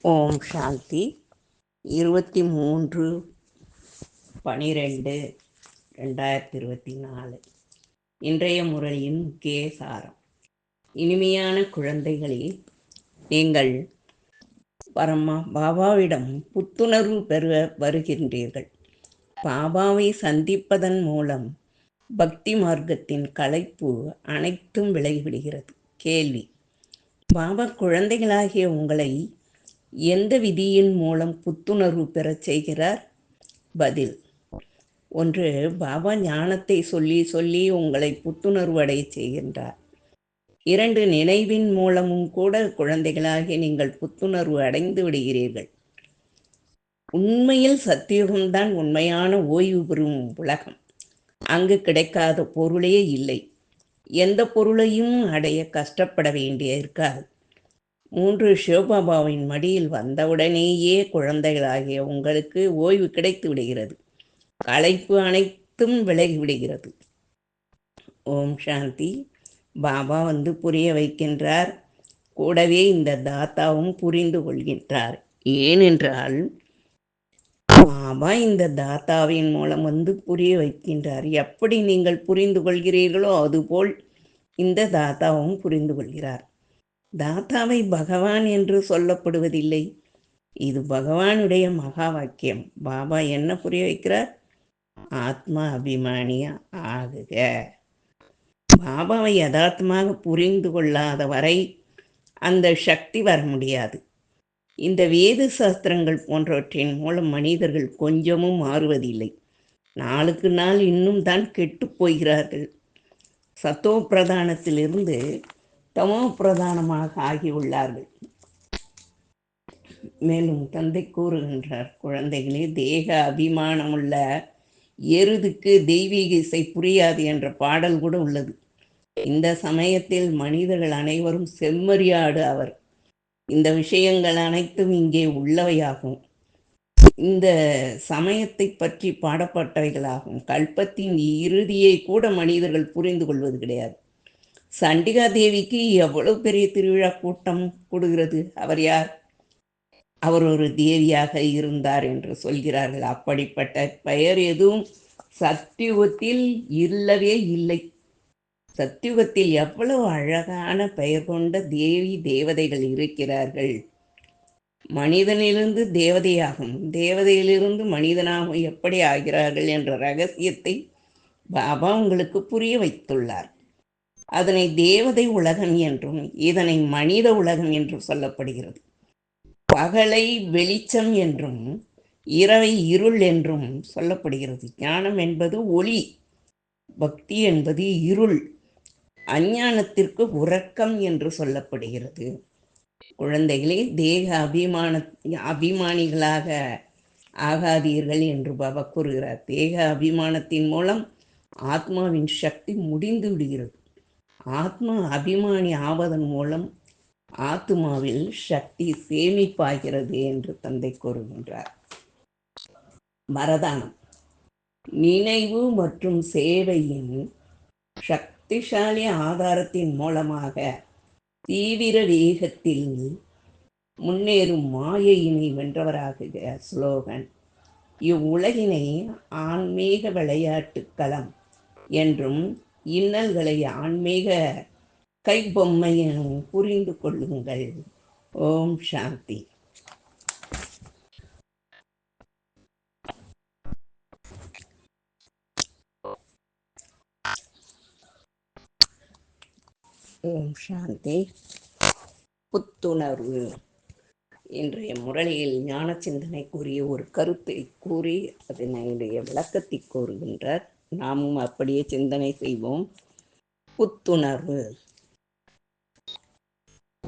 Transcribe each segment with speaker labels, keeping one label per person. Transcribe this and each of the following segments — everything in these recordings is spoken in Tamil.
Speaker 1: ஓம் சாந்தி. இருபத்தி மூன்று பனிரெண்டு ரெண்டாயிரத்தி இருபத்தி நாலு இன்றைய முறையின் முக்கிய சாரம் இனிமையான குழந்தைகளே நீங்கள் பரமா பாபாவிடம் புத்துணர்வு பெற வருகின்றீர்கள். பாபாவை சந்திப்பதன் மூலம் பக்தி மார்க்கத்தின் களைப்பு அனைத்தும் விலகிவிடுகிறது. கேள்வி. பாபா குழந்தைகளாகிய உங்களை எந்த விதியின் மூலம் புத்துணர்வு பெறச் செய்கிறார்? பதில். ஒன்று பாபா ஞானத்தை சொல்லி சொல்லி உங்களை புத்துணர்வு அடைய செய்கின்றார். இரண்டு நினைவின் மூலமும் கூட குழந்தைகளாகி நீங்கள் புத்துணர்வு அடைந்து விடுகிறீர்கள். உண்மையில் சத்தியுகம்தான் உண்மையான ஓய்வு பெறும் உலகம். அங்கு கிடைக்காத பொருளே இல்லை. எந்த பொருளையும் அடைய கஷ்டப்பட வேண்டிய இருக்காது மூன்று சிவபாபாவின் மடியில் வந்தவுடனேயே குழந்தைகளாகிய உங்களுக்கு ஓய்வு கிடைத்து விடுகிறது. களைப்பு அனைத்தும் விலகி விடுகிறது. ஓம் சாந்தி. பாபா வந்து புரிய வைக்கின்றார். கூடவே இந்த தாத்தாவும் புரிந்து கொள்கின்றார். ஏனென்றால் பாபா இந்த தாத்தாவின் மூலம் வந்து புரிய வைக்கின்றார். எப்படி நீங்கள் புரிந்து கொள்கிறீர்களோ அதுபோல் இந்த தாத்தாவும் புரிந்து கொள்கிறார். தாத்தாவை பகவான் என்று சொல்லப்படுவதில்லை. இது பகவானுடைய மகா வாக்கியம். பாபா என்ன புரிய வைக்கிறார்? ஆத்மா அபிமானியா ஆகுக. பாபாவை யதார்த்தமாக புரிந்து கொள்ளாத வரை அந்த சக்தி வர முடியாது. இந்த வேத சாஸ்திரங்கள் போன்றவற்றின் மூலம் மனிதர்கள் கொஞ்சமும் மாறுவதில்லை. நாளுக்கு நாள் இன்னும் தான் கெட்டு போகிறார்கள். சத்தோ பிரதானத்திலிருந்து தமோ பிரதானமாக ஆகியுள்ளார்கள். மேலும் தந்தை கூறுகின்றார் குழந்தைகளே தேக அபிமானமுள்ள எருதுக்கு தெய்வீக இசை புரியாது என்ற பாடல் கூட உள்ளது. இந்த சமயத்தில் மனிதர்கள் அனைவரும் செம்மறியாடு அவர். இந்த விஷயங்கள் அனைத்தும் இங்கே உள்ளவையாகும். இந்த சமயத்தை பற்றி பாடப்பட்டவைகளாகும். கல்பத்தின் இறுதியை கூட மனிதர்கள் புரிந்து கொள்வது கிடையாது. சண்டிகா தேவிக்கு எவ்வளவு பெரிய திருவிழா கூட்டம் கூடுகிறது? அவர் யார்? அவர் ஒரு தேவியாக இருந்தார் என்று சொல்கிறார்கள். அப்படிப்பட்ட பெயர் எதுவும் சத்தியுகத்தில் இல்லவே இல்லை. சத்தியுகத்தில் எவ்வளவு அழகான பெயர் கொண்ட தேவி தேவதைகள் இருக்கிறார்கள். மனிதனிலிருந்து தேவதையாகும். தேவதையிலிருந்து மனிதனாகவும் எப்படி ஆகிறார்கள் என்ற ரகசியத்தை பாபா உங்களுக்கு புரிய வைத்துள்ளார். அதனை தேவதை உலகம் என்றும் இதனை மனித உலகம் என்றும் சொல்லப்படுகிறது. பகலை வெளிச்சம் என்றும் இரவை இருள் என்றும் சொல்லப்படுகிறது. ஞானம் என்பது ஒளி பக்தி என்பது இருள் அஞ்ஞானத்திற்கு உறக்கம் என்று சொல்லப்படுகிறது. குழந்தைகளே தேக அபிமான அபிமானிகளாக ஆகாதீர்கள் என்று பாபா கூறுகிறார். தேக அபிமானத்தின் மூலம் ஆத்மாவின் சக்தி முடிந்து விடுகிறது. ஆத்மா அபிமானி ஆவதன் மூலம் ஆத்மாவில் சக்தி சேமிப்பாகிறது என்று தந்தை கூறுகின்றார். வரதானம். நினைவு மற்றும் சேவையின் சக்திசாலி ஆதாரத்தின் மூலமாக தீவிர வேகத்தில் முன்னேறும் மாயையினை வென்றவராக ஸ்லோகன் இவ்வுலகினை ஆன்மீக விளையாட்டு களம் என்றும் இன்னல்களை ஆன்மீக கைப்பொம்மை எனும் புரிந்து கொள்ளுங்கள். ஓம் சாந்தி. ஓம் சாந்தி. புத்துணர்வு. இன்றைய முரளியில் ஞான சிந்தனைக்குரிய ஒரு கருத்தை கூறி அதனுடைய விளக்கத்தை கூறுகின்றார். நாமும் அப்படியே சிந்தனை செய்வோம். புத்துணர்வு.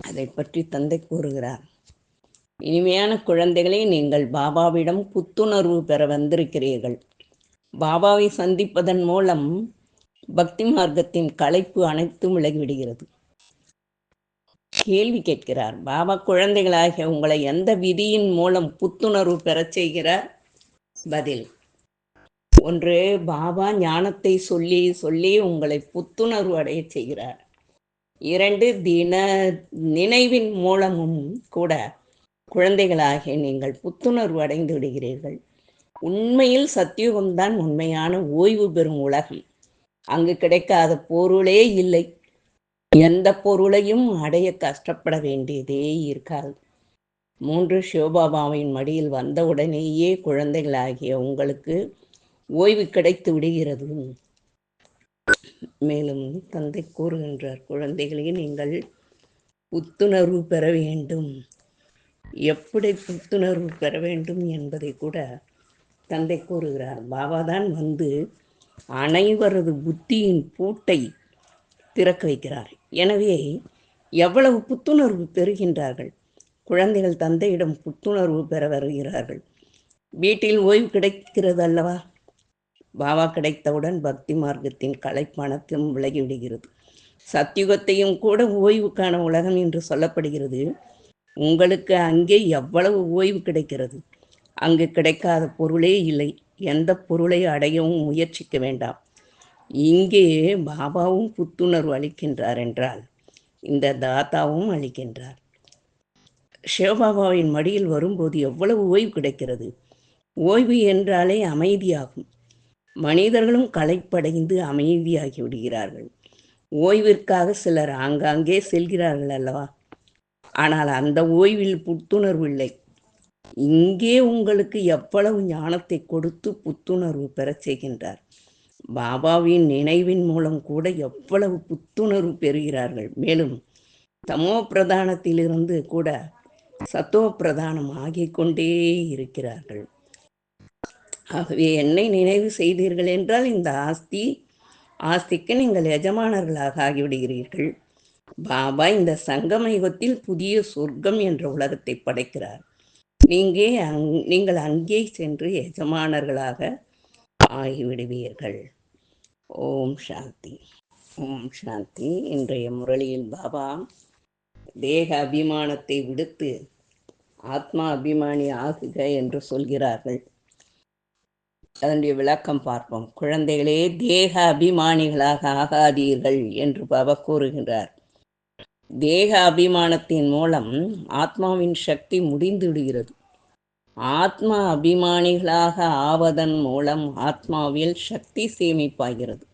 Speaker 1: அதை பற்றி தந்தை கூறுகிறார். இனிமையான குழந்தைகளை நீங்கள் பாபாவிடம் புத்துணர்வு பெற வந்திருக்கிறீர்கள். பாபாவை சந்திப்பதன் மூலம் பக்தி மார்க்கத்தின் களைப்பு அனைத்தும் விலகிவிடுகிறது. கேள்வி கேட்கிறார் பாபா குழந்தைகளாகிய உங்களை எந்த விதியின் மூலம் புத்துணர்வு பெறச் செய்கிறார்? பதில் ஒன்று பாபா ஞானத்தை சொல்லி சொல்லி உங்களை புத்துணர்வு அடைய செய்கிறார். இரண்டு தின நினைவின் மூலமும் கூட குழந்தைகளாகிய நீங்கள் புத்துணர்வு அடைந்து விடுகிறீர்கள். உண்மையில் சத்தியுகம்தான் உண்மையான ஓய்வு பெறும் உலகம். அங்கு கிடைக்காத பொருளே இல்லை. எந்த பொருளையும் அடைய கஷ்டப்பட வேண்டியதே இருக்காது. மூன்று சிவபாபாவின் மடியில் வந்தவுடனேயே குழந்தைகளாகிய உங்களுக்கு ஓய்வு கிடைத்து விடுகிறது. மேலும் தந்தை கூறுகின்றார் குழந்தைகளே நீங்கள் புத்துணர்வு பெற வேண்டும். எப்படி புத்துணர்வு பெற வேண்டும்? என்பதை கூட தந்தை கூறுகிறார். பாபா தான் வந்து அனைவரது புத்தியின் பூட்டை திறக்க வைக்கிறார். எனவே எவ்வளவு புத்துணர்வு பெறுகின்றார்கள்? குழந்தைகள் தந்தையிடம் புத்துணர்வு பெற வருகிறார்கள். வீட்டில் ஓய்வு கிடைக்கிறது அல்லவா பாபா கிடைத்தவுடன் பக்தி மார்க்கத்தின் கலைப்பணத்தும் விலகிவிடுகிறது. சத்தியுகத்தையும் கூட ஓய்வுக்கான உலகம் என்று சொல்லப்படுகிறது. உங்களுக்கு அங்கே எவ்வளவு ஓய்வு கிடைக்கிறது? அங்கு கிடைக்காத பொருளே இல்லை. எந்த பொருளை அடையவும் முயற்சிக்க வேண்டாம். இங்கே பாபாவும் புத்துணர்வு அளிக்கின்றார் என்றால் இந்த தாத்தாவும் அளிக்கின்றார். சிவபாபாவின் மடியில் வரும்போது எவ்வளவு ஓய்வு கிடைக்கிறது? ஓய்வு என்றாலே அமைதியாகும். மனிதர்களும் களைப்படைந்து அமைதியாகி விடுகிறார்கள். ஓய்விற்காக சிலர் ஆங்காங்கே செல்கிறார்கள் அல்லவா? ஆனால் அந்த ஓய்வில் புத்துணர்வு இல்லை. இங்கே உங்களுக்கு எவ்வளவு ஞானத்தை கொடுத்து புத்துணர்வு பெறச் செய்கின்றார்? பாபாவின் நினைவின் மூலம் கூட எவ்வளவு புத்துணர்வு பெறுகிறார்கள். மேலும் தமோ பிரதானத்திலிருந்து கூட சத்தோ பிரதானம் ஆகிக் கொண்டே இருக்கிறார்கள். ஆகவே என்னை நினைவு செய்தீர்கள் என்றால் இந்த ஆஸ்தி ஆஸ்திக்கு நீங்கள் எஜமானர்களாக ஆகிவிடுகிறீர்கள். பாபா இந்த சங்கம யுகத்தில் புதிய சொர்க்கம் என்ற உலகத்தை படைக்கிறார். நீங்கே அங் நீங்கள் அங்கே சென்று எஜமானர்களாக ஆகிவிடுவீர்கள். ஓம் சாந்தி. ஓம் சாந்தி. இன்றைய முரளியில் பாபா தேக அபிமானத்தை விடுத்து ஆத்மா அபிமானி ஆகுக என்று சொல்கிறார்கள். அதனுடைய விளக்கம் பார்ப்போம். குழந்தைகளே தேக அபிமானிகளாக ஆகாதீர்கள் என்று பாபா கூறுகின்றார். தேக அபிமானத்தின் மூலம் ஆத்மாவின் சக்தி முடிந்துவிடுகிறது. ஆத்மா அபிமானிகளாக ஆவதன் மூலம் ஆத்மாவில் சக்தி சேமிப்பாகிறது.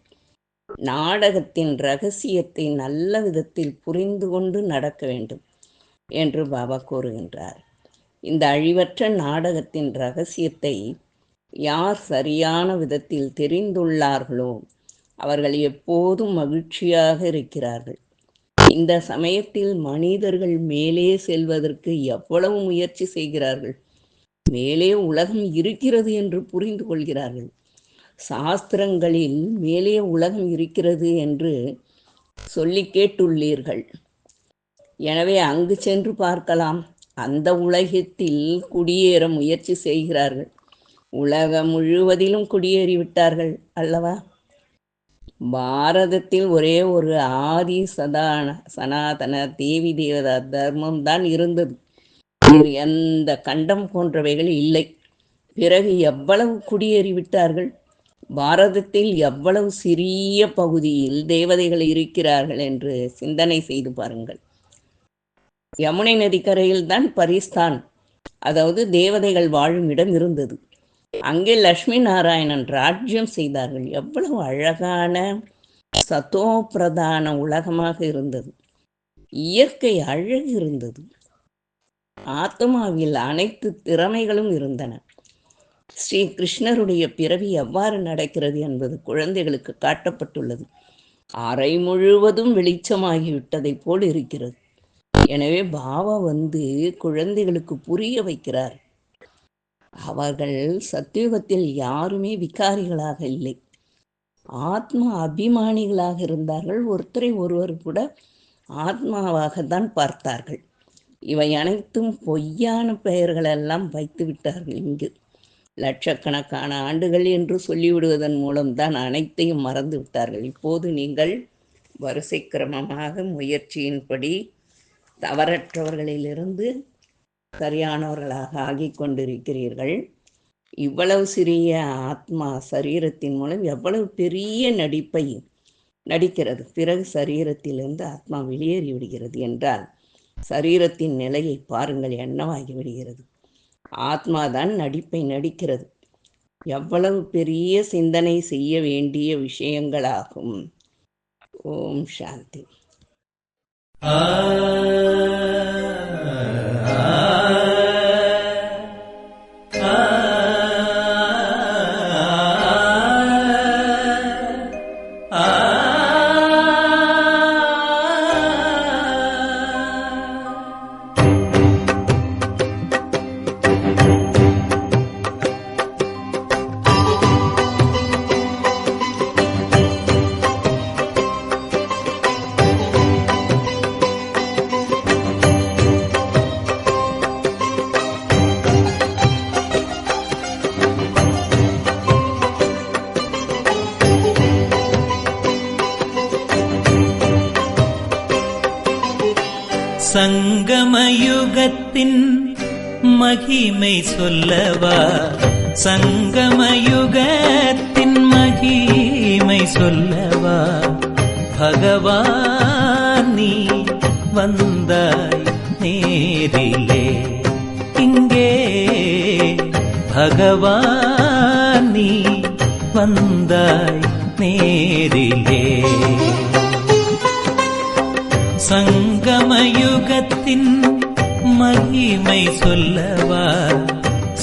Speaker 1: நாடகத்தின் ரகசியத்தை நல்ல விதத்தில் புரிந்து கொண்டு நடக்க வேண்டும் என்று பாபா கூறுகின்றார். இந்த அழிவற்ற நாடகத்தின் ரகசியத்தை யார் சரியான விதத்தில் தெரிந்துள்ளார்களோ அவர்கள் எப்போதும் மகிழ்ச்சியாக இருக்கிறார்கள். இந்த சமயத்தில் மனிதர்கள் மேலே செல்வதற்கு எவ்வளவு முயற்சி செய்கிறார்கள்? மேலே உலகம் இருக்கிறது என்று புரிந்து கொள்கிறார்கள். சாஸ்திரங்களில் மேலே உலகம் இருக்கிறது என்று சொல்லி கேட்டுள்ளீர்கள். எனவே அங்கு சென்று பார்க்கலாம். அந்த உலகத்தில் குடியேற முயற்சி செய்கிறார்கள். உலகம் முழுவதிலும் குடியேறிவிட்டார்கள் அல்லவா? பாரதத்தில் ஒரே ஒரு ஆதி சதான சனாதன தேவி தேவதா தர்மம் தான் இருந்தது. வேறு எந்த கண்டம் போன்றவைகள் இல்லை. பிறகு எவ்வளவு குடியேறிவிட்டார்கள்? பாரதத்தில் எவ்வளவு சிறிய பகுதியில் தேவதைகள் இருக்கிறார்கள் என்று சிந்தனை செய்து பாருங்கள். யமுனை நதிக்கரையில் தான் பரிஸ்தான். அதாவது தேவதைகள் வாழும் இடம் இருந்தது. அங்கே லக்ஷ்மி நாராயணன் ராஜ்யம் செய்தார்கள். எவ்வளவு அழகான சத்தோ பிரதான உலகமாக இருந்தது. இயற்கை அழகு இருந்தது. ஆத்மாவில் அனைத்து திறமைகளும் இருந்தன. ஸ்ரீ கிருஷ்ணருடைய பிறவி எவ்வாறு நடக்கிறது என்பது குழந்தைகளுக்கு காட்டப்பட்டுள்ளது. அறை முழுவதும் வெளிச்சமாகிவிட்டதை போல் இருக்கிறது. எனவே பாபா வந்து குழந்தைகளுக்கு புரிய வைக்கிறார். அவர்கள் சத்தியுகத்தில் யாருமே விகாரிகளாக இல்லை. ஆத்மா அபிமானிகளாக இருந்தார்கள். ஒருத்தரை ஒருவர் கூட ஆத்மாவாகத்தான் பார்த்தார்கள். இவை அனைத்தும் பொய்யான பெயர்களெல்லாம் வைத்து விட்டார்கள் இங்கு. லட்சக்கணக்கான ஆண்டுகள் என்று சொல்லிவிடுவதன் மூலம்தான் அனைத்தையும் மறந்து விட்டார்கள். இப்போது நீங்கள் வரிசை கிரமமாக முயற்சியின்படி தவறற்றவர்களிலிருந்து சரியானவர்களாக ஆகிக் கொண்டிருக்கிறீர்கள் இவ்வளவு சிறிய ஆத்மா சரீரத்தின் மூலம் எவ்வளவு பெரிய நடிப்பை நடிக்கிறது. பிறகு சரீரத்திலிருந்து ஆத்மா வெளியேறி விடுகிறது என்றால் சரீரத்தின் நிலையை பாருங்கள் என்னவாகி விடுகிறது. ஆத்மாதான் நடிப்பை நடிக்கிறது. எவ்வளவு பெரிய சிந்தனை செய்ய வேண்டிய விஷயங்களாகும். ஓம் சாந்தி.
Speaker 2: மகிமை சொல்லவா? சங்கமயுகத்தின் மகிமை சொல்லவா? பகவான் நீ வந்தாய் நேரிலே. இங்கே பகவான் நீ வந்தாய் நேரிலே. சங்கமயுகத்தின் மகிமை சொல்லவா?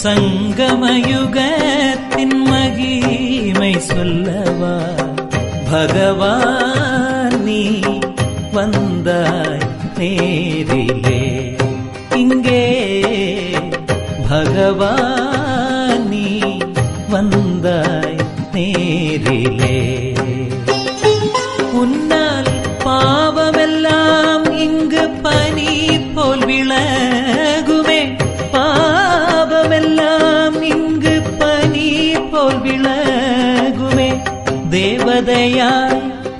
Speaker 2: சங்கமயுகத்தின் மகிமை சொல்லவா? பகவான் நீ வந்தாய் நேரிலே. இங்கே பகவான் கதையாய்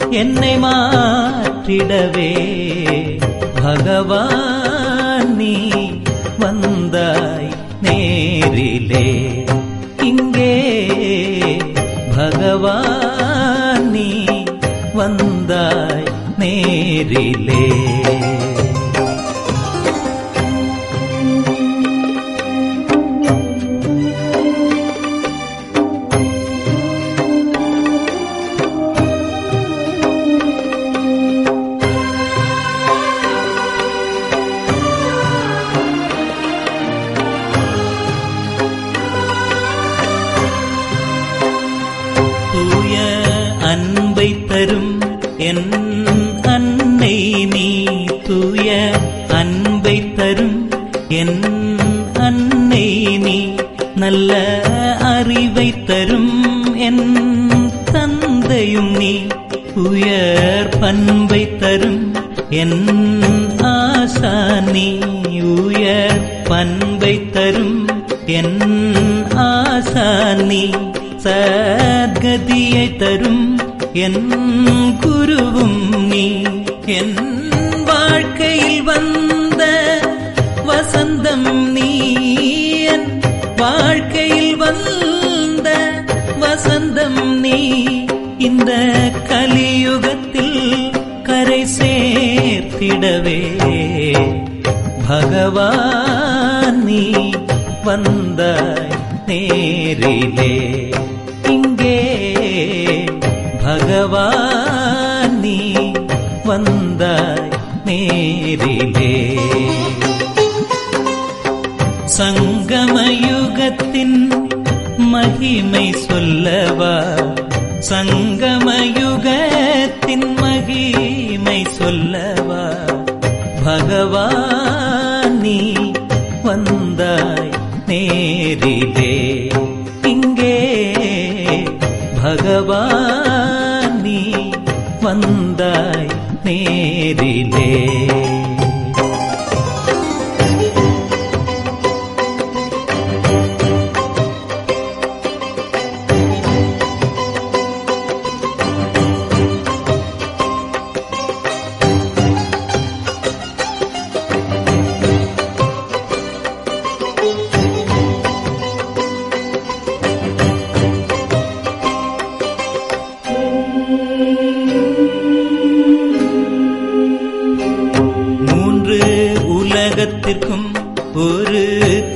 Speaker 2: என்னை மாற்றிடவே. பகவான் நீ வந்தாய் நேரிலே. இங்கே பகவான் நீ வந்தாய் நேரிலே. என் அன்னை நீ தூய அன்பை தரும். என் அன்னை நீ நல்ல அறிவை தரும். என் தந்தையும் நீ உயர் பண்பை தரும். என் ஆசா நீ உயர் பண்பை தரும். என் ஆசா நீ சத்கதியை தரும். என் குருவும் நீ என் வாழ்க்கையில் வந்த வசந்தம் நீ என் வாழ்க்கையில் வந்த வசந்தம் நீ. இந்த கலியுகத்தில் கரை சேர்த்திடவே பகவான் நீ வந்தாய் நேரிலே. பகவான் வந்தாய் நேரிலே சங்கமயுகத்தின் மகிமை சொல்லவா சங்கமயுகத்தின் மகிமை சொல்லவா பகவானி வந்தாய் நேரிலே இங்கே பகவான் வந்தாய் நேரிலே.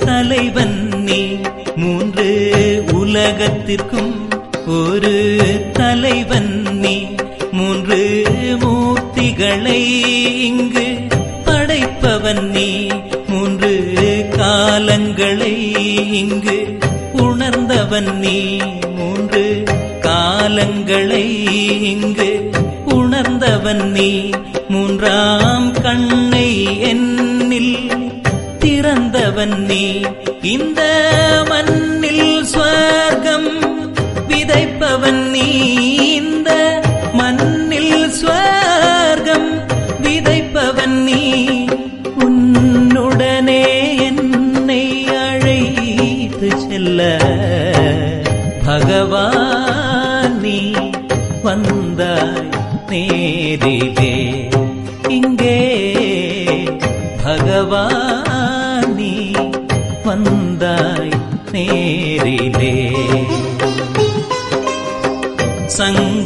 Speaker 2: தலைவன் நீ. மூன்று உலகத்திற்கும் ஒரு தலைவன் நீ. மூன்று மூர்த்திகளை இங்கு படைப்பவன் நீ. மூன்று காலங்களை இங்கு உணர்ந்தவன் நீ. மூன்று காலங்களை இங்கு உணர்ந்தவன் நீ. மூன்றாம் கண் திறந்தவன் நீ. இந்த மண்ணில்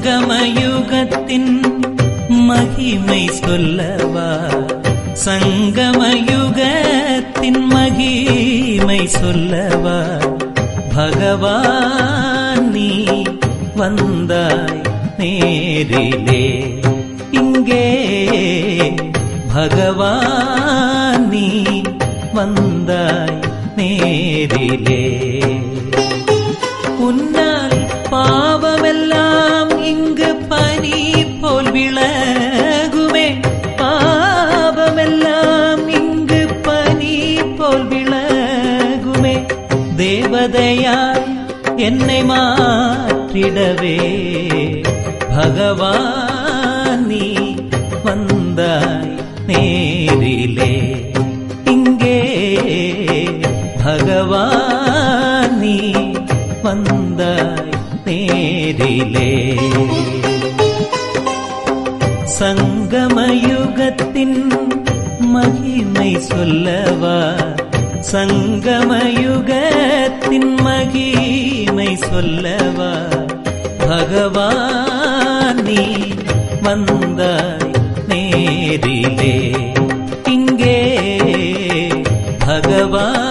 Speaker 2: சங்கமயுகத்தின் மகிமை சொல்லவா? சங்கமயுகத்தின் மகிமை சொல்லவா? பகவான் நீ வந்தாய் நேரிலே. இங்கே பகவான் நீ வந்தாய் நேரிலே. என்னை மாற்றிடவே. பகவான் நீ வந்தாய் நேரிலே. இங்கே பகவான் நீ வந்தாய் நேரிலே. சங்கமயுகத்தின் மகிமை சொல்லவா? சங்கமயுகத்தின் மகிமை சொல்லவா? பகவான் நீ வந்தாய் நேரிலே. இங்கே பகவான்